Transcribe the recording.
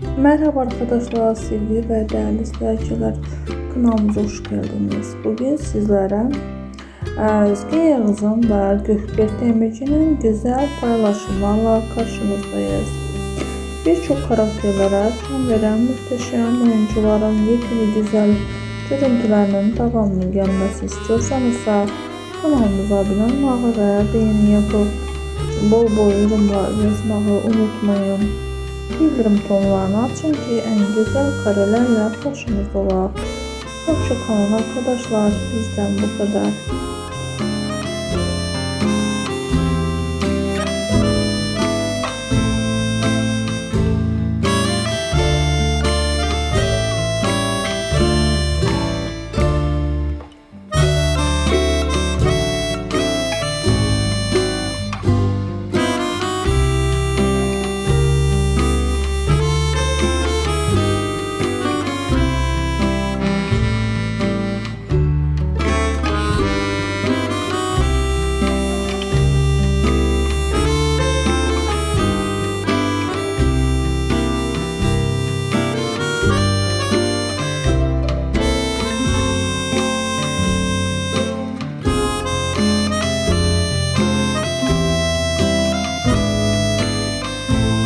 Merhaba arkadaşlar, sevgili ve değerli izleyiciler. Kanalımıza hoş geldiniz. Bugün sizlere e, Özge Yağız'ın ve Gökberk Demirci'nin güzel paylaşımlarla karşınızdayız. Birçok karakterlere can veren muhteşem oyuncuların yepyeni güzel görüntülerinin devamının gelmesi istiyorsanız kanalımıza abone olmayı ve beğeni yapıp bol bol yorumlar yazmayı unutmayın. Bildirim tonlarını açın ki en güzel karelerle karşınızda olalım. Hoşça kalın arkadaşlar. Bizden bu kadar.